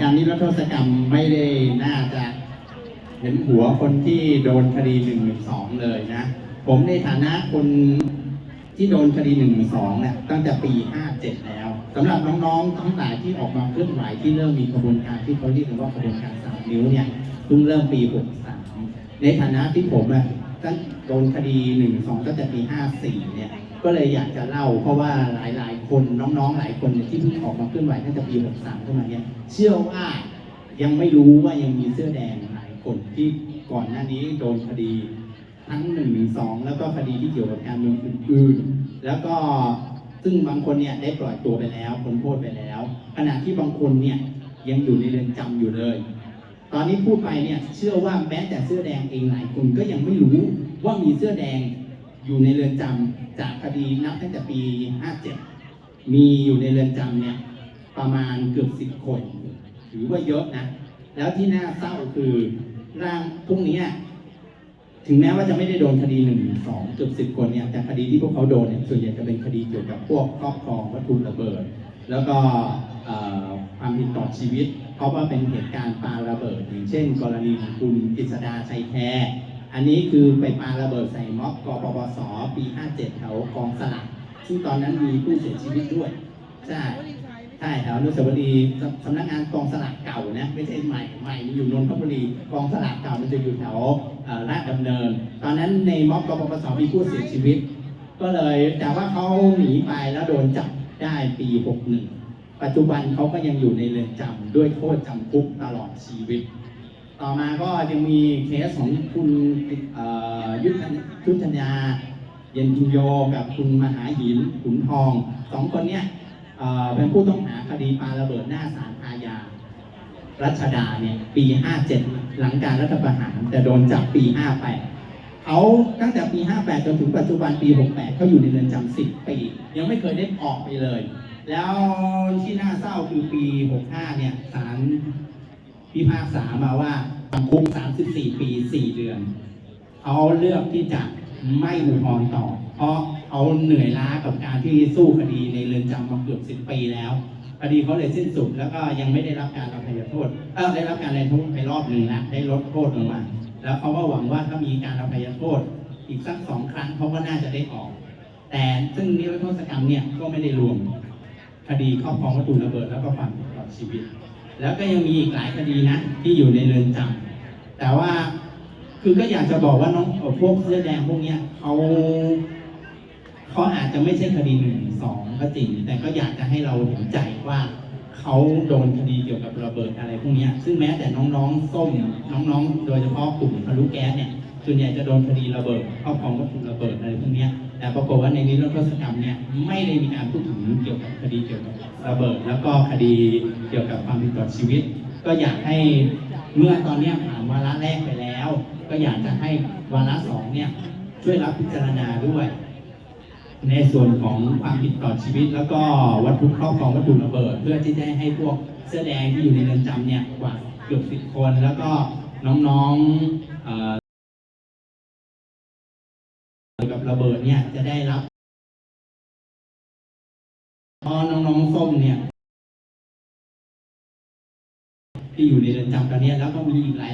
การนิรโทษกรรมไม่ได้น่าจะเห็นหัวคนที่โดนคดีหนึ่งหนึ่งสองเลยนะ ผมในฐานะคนที่โดนคดีหนึ่งสองเนี่ยตั้งแต่ปีห้าเจ็ดแล้วสำหรับน้องๆทั้งหลายที่ออกมาเคลื่อนไหวที่เริ่มมีกระบวนการที่เขาเรียกว่ากระบวนการสามนิ้วเนี่ยเพิ่งเริ่มปีหกสามในฐานะที่ผมอะตั้งโดนคดีหนึ่งสองตั้งแต่ปีห้าสี่เนี่ย ก็เลยอยากจะเล่าเพราะว่าหลาย ๆ คนน้องๆ หลายคนเนี่ยที่เพิ่งออกมาเคลื่อนไหวตั้งแต่ปี63ขึ้นมาเนี่ยเชื่อว่ายังไม่รู้ว่ายังมีเสื้อแดงหลายคนที่ก่อนหน้านี้โดนคดีทั้ง1นึสองแล้วก็คดีที่เกี่ยวกับการเมืองอื่นๆ แล้วก็ซึ่งบางคนเนี่ยได้ปล่อยตัวไปแล้วพ้นโทษไปแล้ว ขณะที่บางคนเนี่ยยังอยู่ในเรือนจำอยู่เลย ตอนนี้พูดไปเนี่ยเชื่อว่าแม้แต่เสื้อแดงเองหลายคนก็ยังไม่รู้ว่ามีเสื้อแดง อยู่ในเรือนจำจากคดีนับตั้งแต่ปี 57 มีอยู่ในเรือนจำเนี่ยประมาณเกือบสิบคน ถือว่าเยอะนะ แล้วที่น่าเศร้าคือร่างพวกนี้ถึงแม้ว่าจะไม่ได้โดนคดีหนึ่งสองเกือบสิบคนเนี่ยแต่คดีที่พวกเขาโดนเนี่ยส่วนใหญ่จะเป็นคดีเกี่ยวกับพวกครอบครองวัตถุระเบิด แล้วก็ความผิดต่อชีวิต เพราะว่าเป็นเหตุการณ์ปาระเบิด อย่างเช่น กรณีของคุณกฤษดาชัยแท้ อันนี้คือไปปาระเบิดใส่ม็อบกปปส ปี 57 แถวกองสลักซึ่งตอนนั้นมีผู้เสียชีวิตด้วย ใช่ ใช่แถวอนุสาวรีย์สสำนักงานกองสลากเก่านะไม่ใช่ใหม่ใหม่มันอยู่นนทบุรีกองสลากเก่ามันจะอยู่แถวเอ่อลาดดำเนิน ตอนนั้นในม็อบกปปส มีผู้เสียชีวิต ก็เลยแต่ว่าเขาหนีไปแล้วโดนจับได้ปี 61 ปัจจุบันเขาก็ยังอยู่ในเรือนจำด้วยโทษจำคุกตลอดชีวิต ต่อมาก็ยังมีเคสของคุณยุทธยุทธยาเย็นพินโยกับคุณมหาหินขุนทองสองคนเนี้ยเอ่อเป็นผู้ต้องหาคดีปาระเบิดหน้าศาลอาญารัชดาเนี่ยปี 57 หลังการรัฐประหาร แต่โดนจับปี 58เขาตั้งแต่ปี 58 จนถึงปัจจุบันปี 68เขาอยู่ในเรือนจำ10 ปี ยังไม่เคยได้ออกไปเลย แล้วที่น่าเศร้าคือปี 65 เนี่ยศาล พิพากษามาว่าจำคุก 34 ปี 4 เดือน เขาเลือกที่จะไม่อุทธรณ์ต่อ เพราะเขาเหนื่อยล้ากับการที่สู้คดีในเรือนจำมาเกือบ 10 ปีแล้วคดีเขาเลยสิ้นสุดแล้วก็ยังไม่ได้รับการอภัยโทษเออได้รับการอภัยโทษไปรอบหนึ่งแล้วได้ลดโทษลงมา แล้วเขาก็หวังว่าถ้ามีการอภัยโทษอีกสักสองครั้งเขาก็น่าจะได้ออก แต่ซึ่งนิรโทษกรรมเนี่ยก็ไม่ได้รวมคดีครอบครองวัตถุระเบิดแล้วก็ความผิดต่อชีวิต แล้วก็ยังมีอีกหลายคดีนะที่อยู่ในเรือนจำแต่ว่าคือก็อยากจะบอกว่าน้องพวกเสื้อแดงพวกเนี้ยเขาเขาอาจจะไม่ใช่คดีหนึ่งสองก็จริง แต่ก็อยากจะให้เราเห็นใจว่าเขาโดนคดีเกี่ยวกับระเบิดอะไรพวกเนี้ยซึ่งแม้แต่น้องๆส้มน้องๆ โดยเฉพาะกลุ่มทะลุแก๊สเนี่ย ส่วนใหญ่จะโดนคดีระเบิดครอบครองวัตถุระเบิดอะไรพวกนี้แต่ปรากฏว่าในนิรโทษกรรมเนี่ยไม่ได้มีการพูดถึงเกี่ยวกับคดีเกี่ยวกับระเบิด แล้วก็คดีเกี่ยวกับความผิดต่อชีวิต ก็อยากให้เมื่อตอนนี้ผ่านวาระแรกไปแล้ว ก็อยากจะให้วาระสองเนี่ยช่วยรับพิจารณาด้วย ในส่วนของความผิดต่อชีวิต แล้วก็วัตถุครอบครองวัตถุระเบิด เพื่อที่จะให้พวกเสื้อแดงที่อยู่ในเรือนจำเนี่ยกว่าเกือบสิบคนแล้วก็น้องๆ กับระเบิดเนี่ยจะได้รับพอน้องๆส้มเนี่ย ที่อยู่ในเรือนจำตอนนี้แล้วก็มีอีกหลาย